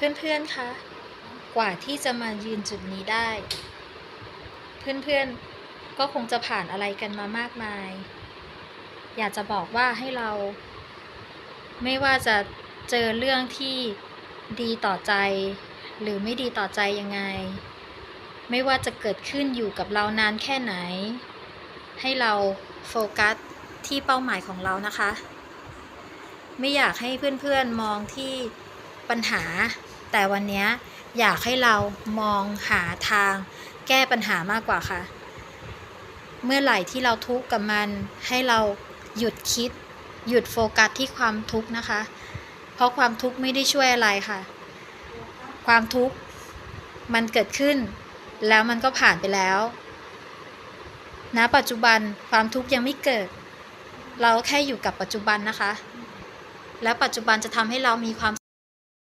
เพื่อนๆ คะ กว่าที่จะมายืนจุดนี้ได้ เพื่อนๆ ก็คงจะผ่านอะไรกันมามากมาย อยากจะบอกว่าให้เรา ไม่ว่าจะเจอเรื่องที่ดีต่อใจ หรือไม่ดีต่อใจยังไง ไม่ว่าจะเกิดขึ้นอยู่กับเรานานแค่ไหน ให้เราโฟกัสที่เป้าหมายของเรานะคะ ไม่อยากให้เพื่อนๆมองที่ปัญหา แต่วันนี้อยากให้เรามองหาทางแก้ปัญหามากกว่าค่ะ เมื่อไหร่ที่เราทุกข์กับมัน ให้เราหยุดคิด หยุดโฟกัสที่ความทุกข์นะคะ เพราะความทุกข์ไม่ได้ช่วยอะไรค่ะ ความทุกข์มันเกิดขึ้น แล้วมันก็ผ่านไปแล้วณปัจจุบันความทุกข์ยังไม่เกิด เราแค่อยู่กับปัจจุบันนะคะ แล้วปัจจุบันจะทำให้เรามีความ